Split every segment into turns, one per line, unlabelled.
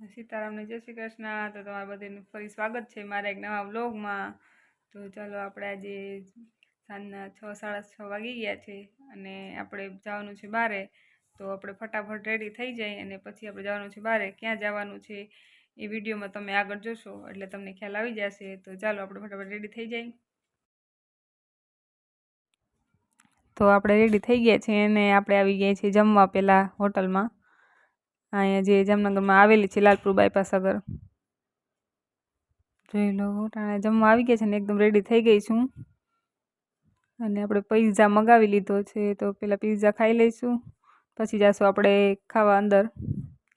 સીતારામને જય શ્રી કૃષ્ણ. તો તમારા બધાનું ફરી સ્વાગત છે મારા એક નવા વ્લોગમાં. તો ચાલો આપણે આજે સાંજના છ, સાડા છ વાગી ગયા છે અને આપણે જવાનું છે બારે. તો આપણે ફટાફટ રેડી થઈ જાય અને પછી આપણે જવાનું છે બારે. ક્યાં જવાનું છે એ વિડીયોમાં તમે આગળ જોશો, એટલે તમને ખ્યાલ આવી જશે. તો ચાલો આપણે ફટાફટ રેડી થઈ જાય. તો આપણે રેડી થઈ ગયા છીએ અને આપણે આવી ગયા છીએ જમવા પહેલાં હોટલમાં. અહીંયા જે જામનગરમાં આવેલી છે, લાલપુર બાયપાસ આગળ. જોઈ લો ટાણે જમવા આવી ગયા છે ને, એકદમ રેડી થઈ ગઈ છું. અને આપણે પીઝા મગાવી લીધો છે, તો પહેલાં પીઝા ખાઈ લઈશું. પછી જઈશું આપણે ખાવા અંદર.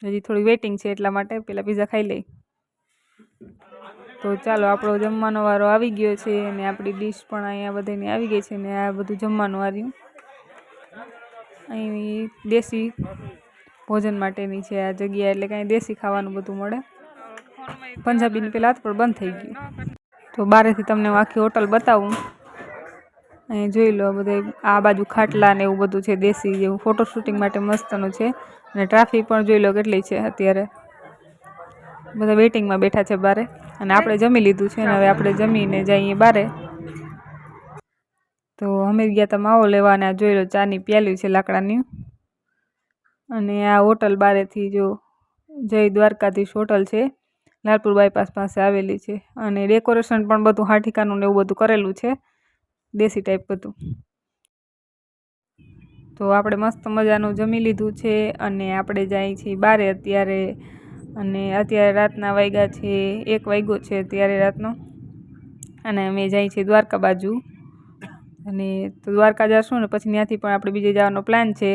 હજી થોડી વેઇટિંગ છે એટલા માટે પહેલાં પીઝા ખાઈ લઈ. તો ચાલો, આપણો જમવાનો વારો આવી ગયો છે અને આપણી ડીશ પણ અહીંયા બધાની આવી ગઈ છે ને, આ બધું જમવાનું આવ્યું અહીં દેશી ભોજન માટેની છે આ જગ્યા એટલે કાંઈ દેશી ખાવાનું બધું મળે. પંજાબીની પેલા હાથ પણ બંધ થઈ ગયું. તો બારેથી તમને હું આખી હોટલ બતાવું. અહીં જોઈ લો બધે આ બાજુ ખાટલા ને એવું બધું છે દેશી જેવું. ફોટો શૂટિંગ માટે મસ્તનું છે. અને ટ્રાફિક પણ જોઈ લો કેટલી છે અત્યારે. બધા વેટિંગમાં બેઠા છે બારે. અને આપણે જમી લીધું છે અને હવે આપણે જમીને જઈએ બારે. તો અમે ગયા હતા માવો લેવા અને આ જોઈ લો ચાની પ્યાલી છે લાકડાની. અને આ હોટલ બારેથી જો જય દ્વારકાધીશ હોટલ છે, લાલપુર બાયપાસ પાસે આવેલી છે અને ડેકોરેશન પણ બધું હાઠીકાનું ને એવું બધું કરેલું છે, દેશી ટાઈપ બધું. તો આપણે મસ્ત મજાનું જમી લીધું છે અને આપણે જાય છીએ બારે અત્યારે અને અત્યારે રાતના વાગ્યા છે, એક વાગ્યો છે અત્યારે રાતનો. અને અમે જઈએ છીએ દ્વારકા બાજુ. અને તો દ્વારકા જશું ને પછી ત્યાંથી પણ આપણે બીજે જવાનો પ્લાન છે.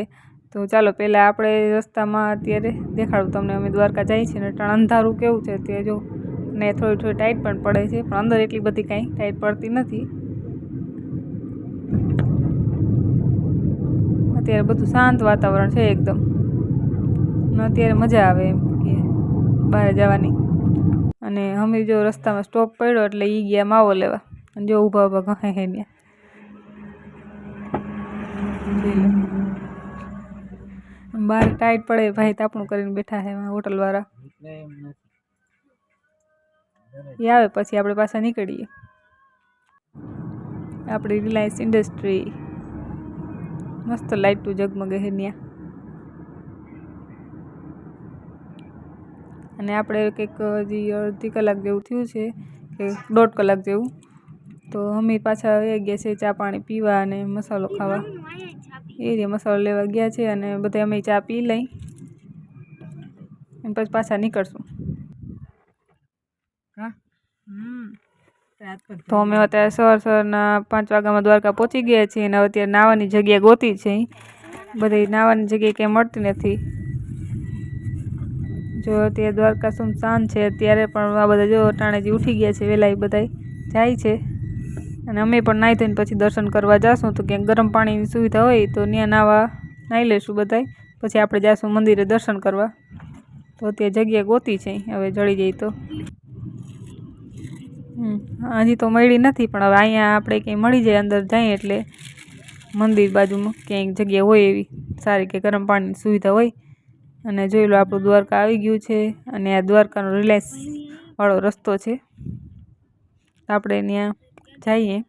તો ચાલો પહેલાં આપણે રસ્તામાં અત્યારે દેખાડું તમને. અમે દ્વારકા જઈએ છીએ ને ટાણ અંધારું કેવું છે તે જો, ને થોડી થોડી ટાઈટ પણ પડે છે, પણ અંદર એટલી બધી કાંઈ ટાઈટ પડતી નથી. અત્યારે બધું શાંત વાતાવરણ છે એકદમ. અને અત્યારે મજા આવે એમ કે બહાર જવાની. અને અમે જો રસ્તામાં સ્ટોપ પડ્યો એટલે એ ગયા માવો લેવા. અને જો ઊભા ઊભા ઘહે હે ત્યાં બહાર ટાઈટ પડે, ભાઈ તાપણું કરીને બેઠા છે હોટલવાળા. એ આવે પછી આપણે પાછા નીકળીએ. આપણી રિલાયન્સ ઇન્ડસ્ટ્રી. મસ્ત લાઇટું જગમગે છે ત્યાં અને આપણે કંઈક હજી અડધી કલાક જેવું થયું છે, કે દોઢ કલાક જેવું, તો અમે પાછા આવી ગયા છે ચા પાણી પીવા અને મસાલો ખાવા. એ રીતે મસાલો લેવા ગયા છે અને બધા અમે ચા પી લઈ અને પછી પાછા નીકળશું. તો અમે અત્યારે સવાર સવારના પાંચ વાગ્યામાં દ્વારકા પહોંચી ગયા છીએ અને અત્યારે નાવાની જગ્યા ગોતી છે. બધી નાવાની જગ્યા ક્યાંય મળતી નથી. જો અત્યારે દ્વારકા સુમસાન છે અત્યારે પણ આ બધા જો ટાણેજી ઉઠી ગયા છે વહેલા એ બધા જાય છે. અને અમે પણ નાહી ધોઈને પછી દર્શન કરવા જાશું. તો ક્યાંક ગરમ પાણીની સુવિધા હોય તો ત્યાં નાવા નાહી લઈશું બધાય. પછી આપણે જઈશું મંદિરે દર્શન કરવા. તો ત્યાં જગ્યા ગોતી છે. હવે જડી જાય તો. હજી તો મળી નથી, પણ હવે અહીંયા આપણે ક્યાંય મળી જાય અંદર જઈએ એટલે મંદિર બાજુમાં ક્યાંક જગ્યા હોય એવી. સારી કે ગરમ પાણીની સુવિધા હોય. અને જોઈ લો આપણું દ્વારકા આવી ગયું છે. અને આ દ્વારકાનો રિલાયન્સ વાળો રસ્તો છે. આપણે ત્યાં જઈએ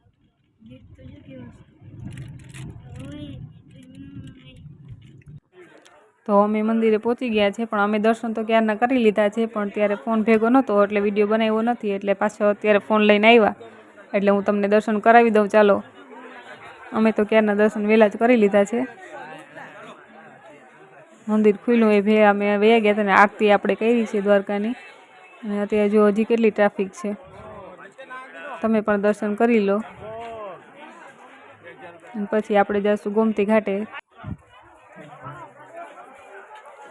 તો અમે મંદિરે પહોંચી ગયા છે, પણ અમે દર્શન તો ક્યારના કરી લીધા છે, પણ ત્યારે ફોન ભેગો નહોતો એટલે વીડિયો બનાવ્યો નથી, એટલે પાછો અત્યારે ફોન લઈને આવ્યા. એટલે હું તમને દર્શન કરાવી દઉં, ચાલો. અમે તો ક્યારના દર્શન વહેલા જ કરી લીધા છે. મંદિર ખુલ્લું એ ભે, અમે વયા ગયા હતા ને, આરતી આપણે કરી છે દ્વારકાની. અને અત્યારે જો હજી કેટલી ટ્રાફિક છે. તમે પણ દર્શન કરી લો. પછી આપણે જઈશું ગોમતી ઘાટે.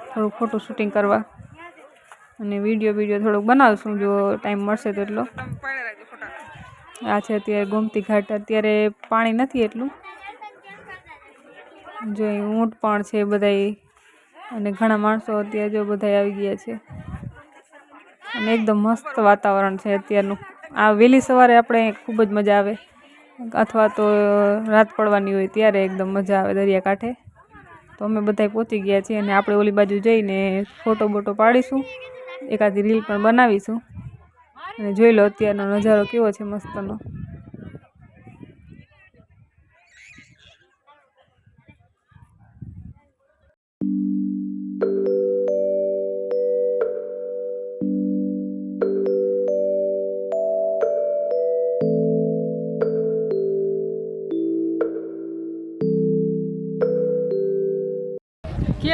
થોડુંક ફોટો શૂટિંગ કરવા. અને વીડિયો વીડિયો થોડોક બનાવશું. જો ટાઈમ મળશે તો એટલો. આ છે અત્યારે ગોમતી ઘાટ. અત્યારે પાણી નથી એટલું. જો ઊંટ પણ છે બધાય. અને ઘણા માણસો અત્યારે જો બધા આવી ગયા છે. અને એકદમ મસ્ત વાતાવરણ છે અત્યારનું. આ વહેલી સવારે આપણે ખૂબ જ મજા આવે. અથવા તો રાત પડવાની હોય ત્યારે એકદમ મજા આવે દરિયાકાંઠે. તો અમે બધા પહોંચી ગયા છીએ અને આપણે ઓલી બાજુ જઈને ફોટો બોટો પાડીશું. એકાદી રીલ પણ બનાવીશું. અને જોઈ લો અત્યારનો નજારો કેવો છે મસ્તનો.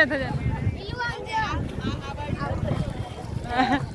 ક્યાં થયા